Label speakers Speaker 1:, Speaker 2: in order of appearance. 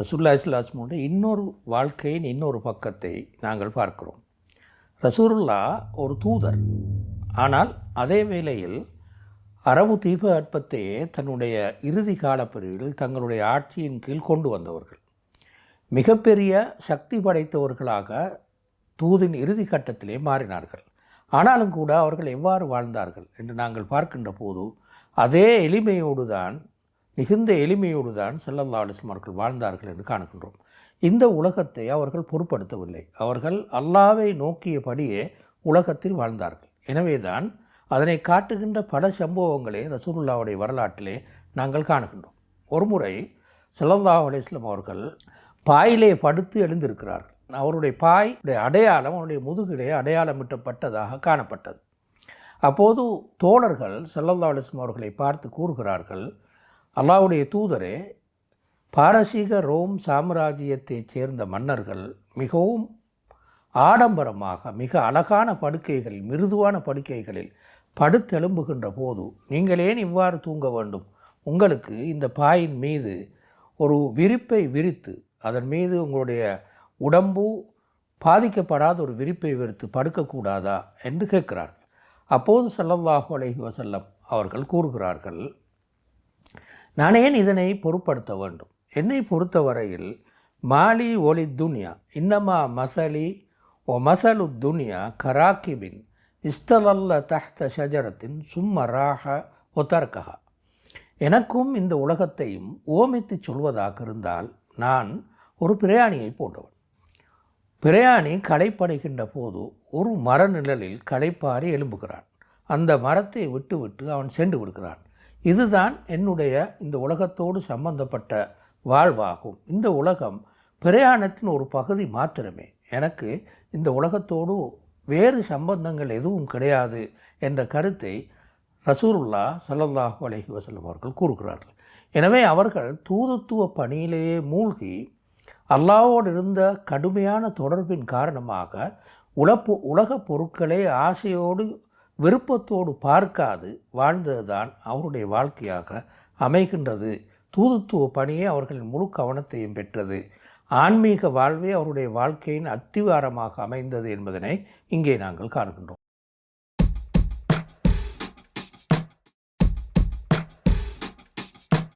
Speaker 1: ரசூல்லா இஸ்லாஸ்மோட இன்னொரு வாழ்க்கையின் இன்னொரு பக்கத்தை நாங்கள் பார்க்கிறோம். ரசூருல்லா ஒரு தூதர். ஆனால் அதே வேளையில் அரபு தீப அற்பத்தையே தன்னுடைய இறுதி காலப்பிரிவில் தங்களுடைய ஆட்சியின் கீழ் கொண்டு வந்தவர்கள். மிகப்பெரிய சக்தி படைத்தவர்களாக தூதின் இறுதி கட்டத்திலே மாறினார்கள். ஆனாலும் கூட அவர்கள் எவ்வாறு வாழ்ந்தார்கள் என்று நாங்கள் பார்க்கின்ற போது அதே எளிமையோடு தான் மிகுந்த எளிமையோடு தான் செல்லல்லா அவர்கள் வாழ்ந்தார்கள் என்று காணுகின்றோம். இந்த உலகத்தை அவர்கள் பொருட்படுத்தவில்லை. அவர்கள் அல்லாவை நோக்கியபடியே உலகத்தில் வாழ்ந்தார்கள். எனவேதான் அதனை காட்டுகின்ற பல சம்பவங்களே ரசூலுல்லாவுடைய வரலாற்றிலே நாங்கள் காணுகின்றோம். ஒருமுறை ஸல்லல்லாஹு அலைஹி அவர்கள் பாயிலே படுத்து எழுந்திருக்கிறார்கள். அவருடைய பாய் அடையாளம் அவருடைய முதுகிலே அடையாளமிட்டப்பட்டதாக காணப்பட்டது. அப்போது தோழர்கள் ஸல்லல்லாஹு அலைஹி அவர்களை பார்த்து கூறுகிறார்கள் அல்லாவுடைய தூதரே பாரசீக ரோம் சாம்ராஜ்யத்தைச் சேர்ந்த மன்னர்கள் மிகவும் ஆடம்பரமாக மிக அழகான படுக்கைகள் மிருதுவான படுக்கைகளில் படுத்தெலும்புகின்ற போது நீங்கள் ஏன் இவ்வாறு தூங்க வேண்டும்? உங்களுக்கு இந்த பாயின் மீது ஒரு விரிப்பை விரித்து அதன் மீது உங்களுடைய உடம்பு பாதிக்கப்படாத ஒரு விரிப்பை விரித்து படுக்கக்கூடாதா? என்று கேட்கிறார்கள். அப்போது ஸல்லல்லாஹு அலைஹி வசல்லம் அவர்கள் கூறுகிறார்கள் நான் ஏன் இதனை பொருட்படுத்த வேண்டும்? என்னை பொறுத்தவரையில் மாலி ஒளி துனியா இன்னமா மசலி ஓ மசலு துனியா கராக்கிபின் இஸ்தலல்ல தஹ்த ஷஜரத்தின் சும்மராக ஒத்தர்கஹா எனக்கும் இந்த உலகத்தையும் ஓமித்து சொல்வதாக இருந்தால் நான் ஒரு பிரயாணியை போன்றவன். பிரயாணி களைப்படைகின்ற போது ஒரு மர நிழலில் களைப்பாரி எழும்புகிறான். அந்த மரத்தை விட்டு விட்டு அவன் சென்று விடுகிறான். இதுதான் என்னுடைய இந்த உலகத்தோடு சம்பந்தப்பட்ட வாழ்வாகும். இந்த உலகம் பிரயாணத்தின் ஒரு பகுதி மாத்திரமே. எனக்கு இந்த உலகத்தோடு வேறு சம்பந்தங்கள் எதுவும் கிடையாது என்ற கருத்தை ரசூருல்லா சல்லல்லாஹு அலஹி வசலம் அவர்கள் கூறுகிறார்கள். எனவே அவர்கள் தூதுத்துவ பணியிலேயே மூழ்கி அல்லாவோடு இருந்த கடுமையான தொடர்பின் காரணமாக உழப்பு உலகப் பொருட்களை ஆசையோடு விருப்பத்தோடு பார்க்காது வாழ்ந்ததுதான் அவருடைய வாழ்க்கையாக அமைகின்றது. தூதுத்துவ பணியே அவர்களின் முழு கவனத்தையும் பெற்றது. ஆன்மீக வாழ்வே அவருடைய வாழ்க்கையின் அத்திவாரமாக அமைந்தது என்பதனை இங்கே நாங்கள் காண்கின்றோம்.